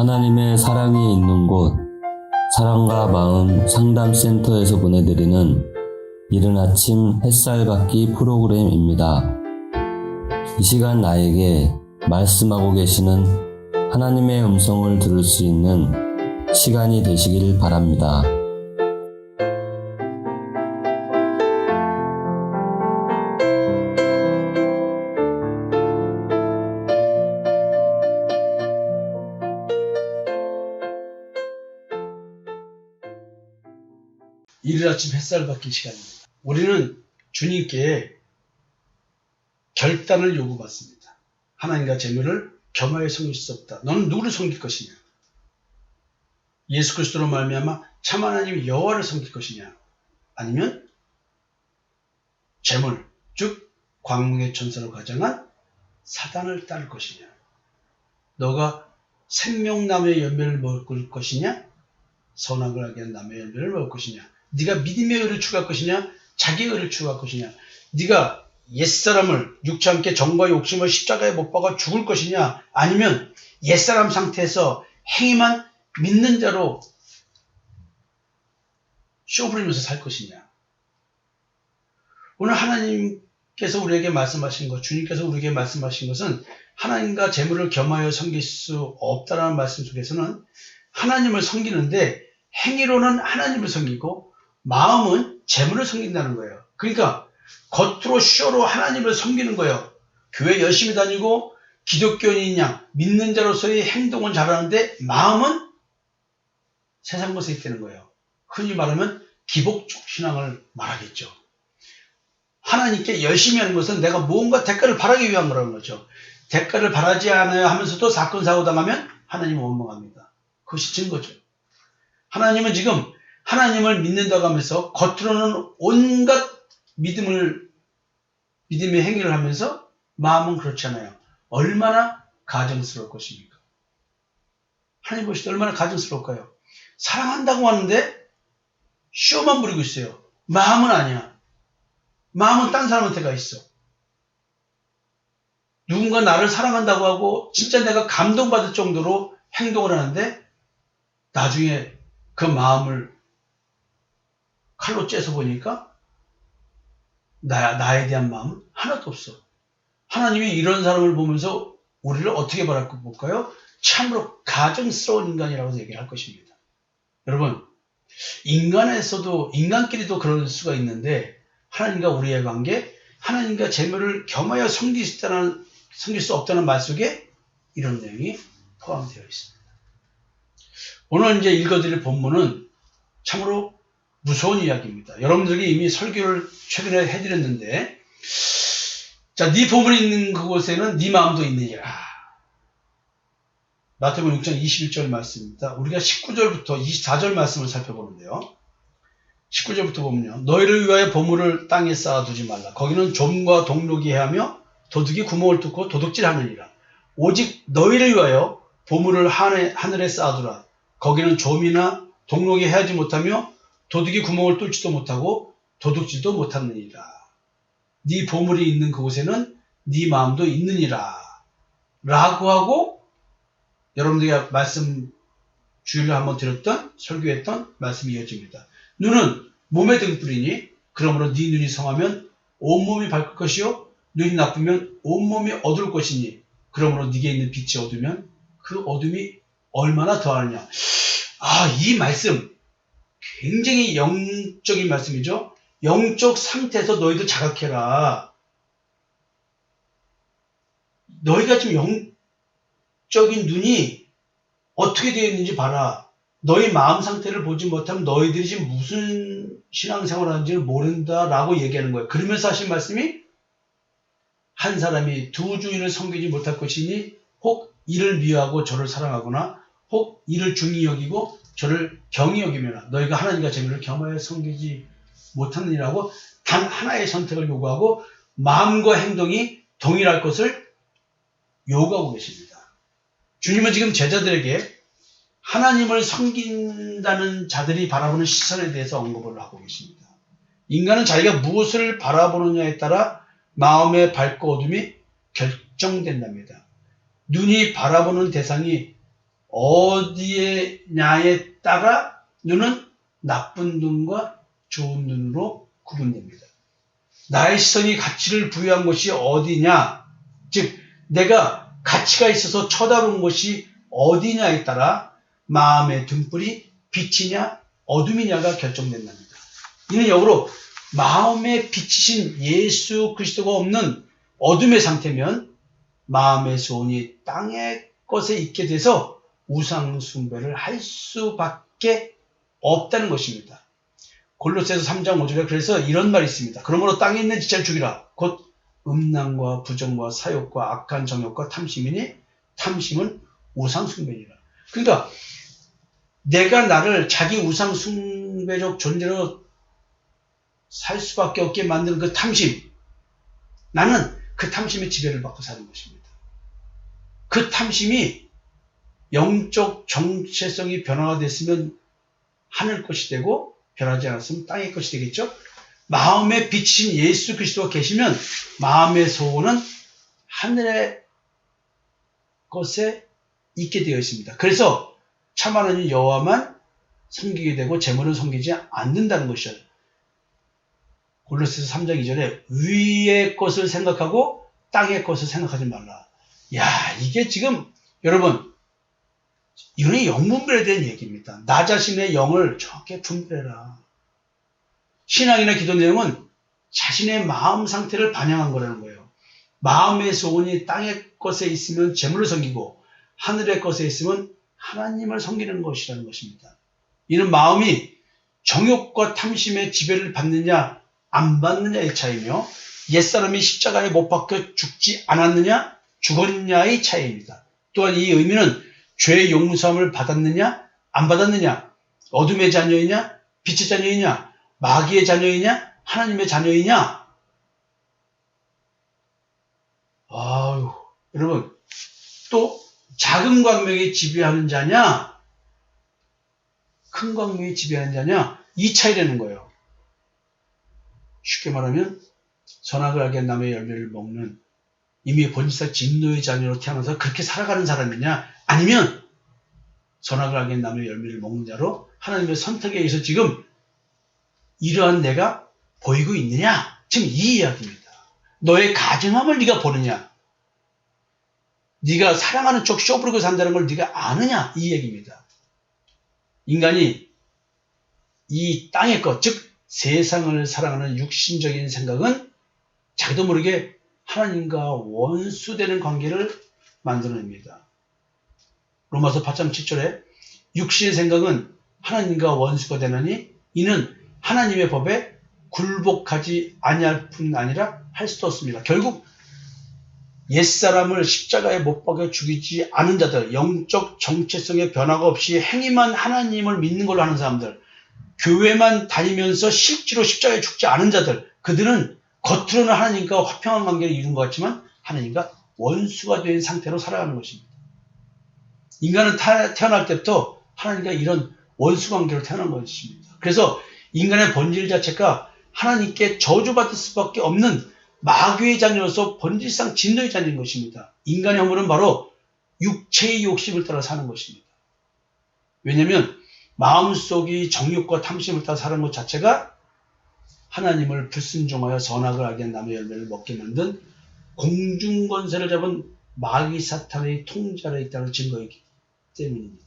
하나님의 사랑이 있는 곳, 사랑과 마음 상담센터에서 보내드리는 이른 아침 햇살 받기 프로그램입니다. 이 시간 나에게 말씀하고 계시는 하나님의 음성을 들을 수 있는 시간이 되시길 바랍니다. 이른 아침 햇살 받기 시간입니다. 우리는 주님께 결단을 요구받습니다. 하나님과 재물을 겸하여 섬길 수 없다. 너는 누구를 섬길 것이냐? 예수 그리스도로 말미암아 참 하나님 여호와를 섬길 것이냐? 아니면 재물, 즉 광명의 천사로 가장한 사단을 따를 것이냐? 너가 생명나무의 열매를 먹을 것이냐? 선악을 하게 한 나무의 열매를 먹을 것이냐? 네가 믿음의 의를 추구할 것이냐? 자기의 의를 추구할 것이냐? 네가 옛사람을 육체 함께 정과 욕심을 십자가에 못 박아 죽을 것이냐? 아니면 옛사람 상태에서 행위만 믿는 자로 쇼부리면서 살 것이냐? 오늘 하나님께서 우리에게 말씀하신 것, 주님께서 우리에게 말씀하신 것은 하나님과 재물을 겸하여 섬길 수 없다라는 말씀 속에서는 하나님을 섬기는데 행위로는 하나님을 섬기고 마음은 재물을 섬긴다는 거예요. 그러니까 겉으로 쇼로 하나님을 섬기는 거예요. 교회 열심히 다니고 기독교인인 양 믿는 자로서의 행동은 잘하는데 마음은 세상 것에 있다는 거예요. 흔히 말하면 기복적 신앙을 말하겠죠. 하나님께 열심히 하는 것은 내가 무언가 대가를 바라기 위한 거라는 거죠. 대가를 바라지 않아야 하면서도 사건 사고 당하면 하나님은 원망합니다. 그것이 증거죠. 하나님은 지금 하나님을 믿는다고 하면서 겉으로는 온갖 믿음을 믿음의 행위를 하면서 마음은 그렇지 않아요. 얼마나 가정스러울 것입니까? 하나님 보실 때 얼마나 가정스러울까요? 사랑한다고 하는데 쇼만 부리고 있어요. 마음은 아니야. 마음은 딴 사람한테 가 있어. 누군가 나를 사랑한다고 하고 진짜 내가 감동받을 정도로 행동을 하는데 나중에 그 마음을 칼로 째서 보니까 나, 나에 대한 마음은 하나도 없어. 하나님이 이런 사람을 보면서 우리를 어떻게 바랄까 볼까요? 참으로 가정스러운 인간이라고 얘기를 할 것입니다. 여러분, 인간에서도, 인간끼리도 그럴 수가 있는데, 하나님과 우리의 관계, 하나님과 재물을 겸하여 섬길 수, 있다는, 섬길 수 없다는 말 속에 이런 내용이 포함되어 있습니다. 오늘 이제 읽어드릴 본문은 참으로 무서운 이야기입니다. 여러분들이 이미 설교를 최근에 해드렸는데, 자, 네 보물이 있는 그곳에는 네 마음도 있느니라. 마태복음 6장 21절 말씀입니다. 우리가 19절부터 24절 말씀을 살펴보는데요. 19절부터 보면요. 너희를 위하여 보물을 땅에 쌓아두지 말라. 거기는 좀과 동록이 해하며 도둑이 구멍을 뚫고 도둑질 하느니라. 오직 너희를 위하여 보물을 하늘에, 하늘에 쌓아두라. 거기는 좀이나 동록이 해하지 못하며 도둑이 구멍을 뚫지도 못하고 도둑질도 못하느니라. 네 보물이 있는 그곳에는 네 마음도 있느니라. 라고 하고 여러분들이 말씀 주일날 한번 드렸던 설교했던 말씀이 이어집니다. 눈은 몸의 등불이니 그러므로 네 눈이 성하면 온몸이 밝을 것이요 눈이 나쁘면 온몸이 어두울 것이니 그러므로 네게 있는 빛이 어두면 그 어둠이 얼마나 더하느냐. 아, 이 말씀 굉장히 영적인 말씀이죠. 영적 상태에서 너희도 자각해라. 너희가 지금 영적인 눈이 어떻게 되어 있는지 봐라. 너희 마음 상태를 보지 못하면 너희들이 지금 무슨 신앙생활 하는지를 모른다라고 얘기하는 거예요. 그러면서 하신 말씀이 한 사람이 두 주인을 섬기지 못할 것이니 혹 이를 미워하고 저를 사랑하거나 혹 이를 중히 여기고 저를 경히 여기면 너희가 하나님과 재물을 겸하여 섬기지 못하느니라고 단 하나의 선택을 요구하고 마음과 행동이 동일할 것을 요구하고 계십니다. 주님은 지금 제자들에게 하나님을 섬긴다는 자들이 바라보는 시선에 대해서 언급을 하고 계십니다. 인간은 자기가 무엇을 바라보느냐에 따라 마음의 밝고 어둠이 결정된답니다. 눈이 바라보는 대상이 어디에냐에 따라 눈은 나쁜 눈과 좋은 눈으로 구분됩니다. 나의 시선이 가치를 부여한 곳이 어디냐, 즉 내가 가치가 있어서 쳐다본 곳이 어디냐에 따라 마음의 등불이 빛이냐 어둠이냐가 결정된답니다. 이는 역으로 마음에 비치신 예수 그리스도가 없는 어둠의 상태면 마음의 소원이 땅의 것에 있게 돼서 우상 숭배를 할 수밖에 없다는 것입니다. 골로새서 3장 5절에 그래서 이런 말이 있습니다. 그러므로 땅에 있는 지체를 죽이라. 곧 음란과 부정과 사욕과 악한 정욕과 탐심이니 탐심은 우상 숭배니라. 그러니까 내가 나를 자기 우상 숭배적 존재로 살 수밖에 없게 만드는 그 탐심. 나는 그 탐심의 지배를 받고 사는 것입니다. 그 탐심이 영적 정체성이 변화가 됐으면 하늘 것이 되고 변하지 않았으면 땅의 것이 되겠죠. 마음에 비친 예수 그리스도가 계시면 마음의 소원은 하늘의 것에 있게 되어 있습니다. 그래서 참 하나님 여호와만 섬기게 되고 재물은 섬기지 않는다는 것이죠. 골로새서 3장 2절에 위의 것을 생각하고 땅의 것을 생각하지 말라. 야, 이게 지금 여러분 이거는 영분별에 대한 얘기입니다. 나 자신의 영을 정확히 분별해라. 신앙이나 기도 내용은 자신의 마음 상태를 반영한 거라는 거예요. 마음의 소원이 땅의 것에 있으면 재물을 섬기고 하늘의 것에 있으면 하나님을 섬기는 것이라는 것입니다. 이는 마음이 정욕과 탐심의 지배를 받느냐 안 받느냐의 차이며 옛사람이 십자가에 못 박혀 죽지 않았느냐 죽었냐의 차이입니다. 또한 이 의미는 죄의 용서함을 받았느냐? 안 받았느냐? 어둠의 자녀이냐? 빛의 자녀이냐? 마귀의 자녀이냐? 하나님의 자녀이냐? 아유 여러분 또 작은 광명이 지배하는 자냐? 큰 광명이 지배하는 자냐? 이 차이라는 거예요. 쉽게 말하면 선악을 알게 남의 열매를 먹는 이미 본질상 진노의 자녀로 태어나서 그렇게 살아가는 사람이냐? 아니면 선악을 알게 남의 열매를 먹는 자로 하나님의 선택에 의해서 지금 이러한 내가 보이고 있느냐? 지금 이 이야기입니다. 너의 가증함을 네가 보느냐? 네가 사랑하는 쪽 쇼부르고 산다는 걸 네가 아느냐? 이 얘기입니다. 인간이 이 땅의 것, 즉 세상을 사랑하는 육신적인 생각은 자기도 모르게 하나님과 원수되는 관계를 만들어냅니다. 로마서 8장 7절에 육신의 생각은 하나님과 원수가 되나니 이는 하나님의 법에 굴복하지 아니할 뿐 아니라 할 수도 없습니다. 결국 옛사람을 십자가에 못 박여 죽이지 않은 자들, 영적 정체성의 변화가 없이 행위만 하나님을 믿는 걸로 하는 사람들, 교회만 다니면서 실제로 십자가에 죽지 않은 자들, 그들은 겉으로는 하나님과 화평한 관계를 이룬 것 같지만 하나님과 원수가 된 상태로 살아가는 것입니다. 인간은 타- 태어날 때부터 하나님과 이런 원수 관계로 태어난 것입니다. 그래서 인간의 본질 자체가 하나님께 저주받을 수밖에 없는 마귀의 자녀로서 본질상 진노의 자녀인 것입니다. 인간의 허물은 바로 육체의 욕심을 따라 사는 것입니다. 왜냐하면 마음속이 정욕과 탐심을 따라 사는 것 자체가 하나님을 불순종하여 선악을 알게 한 남의 열매를 먹게 만든 공중권세를 잡은 마귀 사탄의 통제 아래 있다는 증거이기 때문입니다.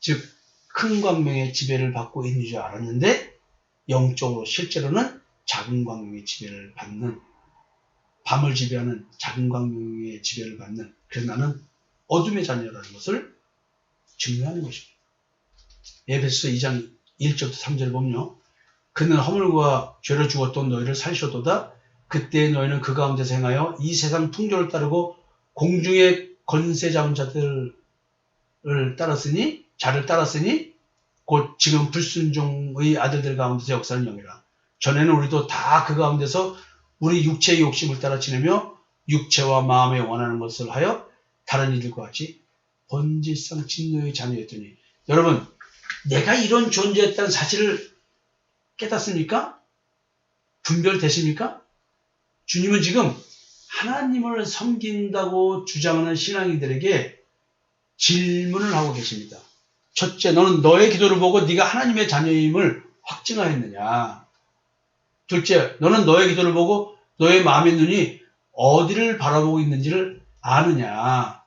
즉, 큰 광명의 지배를 받고 있는 줄 알았는데 영적으로 실제로는 작은 광명의 지배를 받는 밤을 지배하는 작은 광명의 지배를 받는 그래서 나는 어둠의 자녀라는 것을 증명하는 것입니다. 에베소 2장 1절부터 3절 보면요. 그는 허물과 죄를 죽었던 너희를 살리셨도다. 그때 너희는 그 가운데서 행하여 이 세상 풍조를 따르고 공중의 권세 잡은 자들을 따랐으니 자를 따랐으니 곧 지금 불순종의 아들들 가운데서 역사는 영이라. 전에는 우리도 다 그 가운데서 우리 육체의 욕심을 따라 지내며 육체와 마음에 원하는 것을 하여 다른 이들과 같이 본질상 진노의 자녀였더니 여러분 내가 이런 존재였다는 사실을 깨닫습니까? 분별되십니까? 주님은 지금 하나님을 섬긴다고 주장하는 신앙인들에게 질문을 하고 계십니다. 첫째, 너는 너의 기도를 보고 네가 하나님의 자녀임을 확증하였느냐? 둘째, 너는 너의 기도를 보고 너의 마음의 눈이 어디를 바라보고 있는지를 아느냐?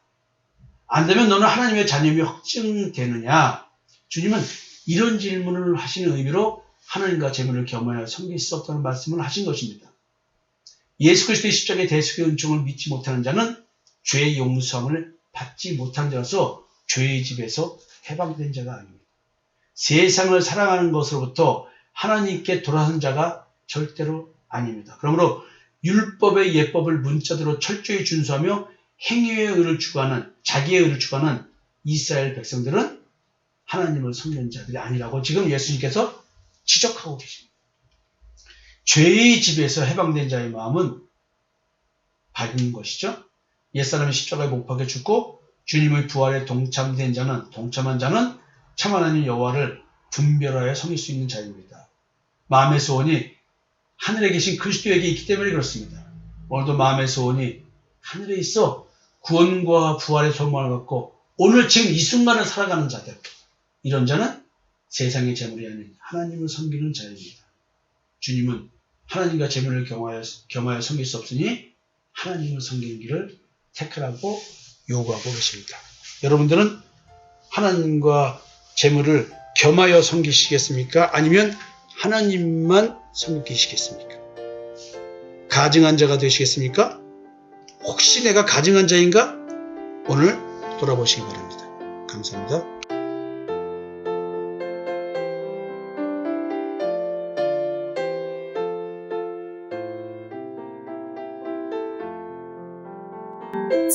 안 되면 너는 하나님의 자녀임이 확증되느냐? 주님은 이런 질문을 하시는 의미로 하나님과 재물을 겸하여 섬길 수 없다는 말씀을 하신 것입니다. 예수 그리스도의 십자가의 대속의 은총을 믿지 못하는 자는 죄의 용서함을 받지 못한 자로서 죄의 집에서 해방된 자가 아닙니다. 세상을 사랑하는 것으로부터 하나님께 돌아선 자가 절대로 아닙니다. 그러므로 율법의 예법을 문자대로 철저히 준수하며 행위의 의를 추구하는 자기의 의를 추구하는 이스라엘 백성들은 하나님을 섬기는 자들이 아니라고 지금 예수님께서 지적하고 계십니다. 죄의 집에서 해방된 자의 마음은 밝은 것이죠. 옛사람이 십자가에 못 박혀 죽고 주님의 부활에 동참된 자는 동참한 자는 참 하나님 여호와를 분별하여 섬길 수 있는 자입니다. 마음의 소원이 하늘에 계신 그리스도에게 있기 때문에 그렇습니다. 오늘도 마음의 소원이 하늘에 있어 구원과 부활의 소망을 갖고 오늘 지금 이 순간을 살아가는 자들 이런 자는 세상의 재물이 아닌 하나님을 섬기는 자입니다. 주님은 하나님과 재물을 겸하여, 겸하여 섬길 수 없으니 하나님을 섬기는 길을 택하라고 요구하고 계십니다. 여러분들은 하나님과 재물을 겸하여 섬기시겠습니까? 아니면 하나님만 섬기시겠습니까? 가증한 자가 되시겠습니까? 혹시 내가 가증한 자인가? 오늘 돌아보시기 바랍니다. 감사합니다.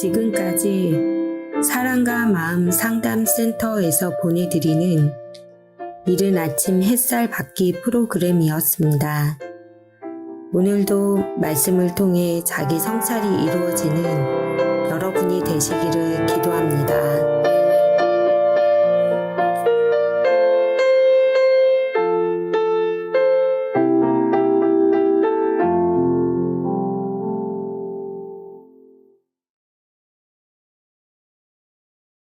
지금까지 사랑과 마음 상담 센터에서 보내드리는 이른 아침 햇살 받기 프로그램이었습니다. 오늘도 말씀을 통해 자기 성찰이 이루어지는 여러분이 되시기를 기도합니다.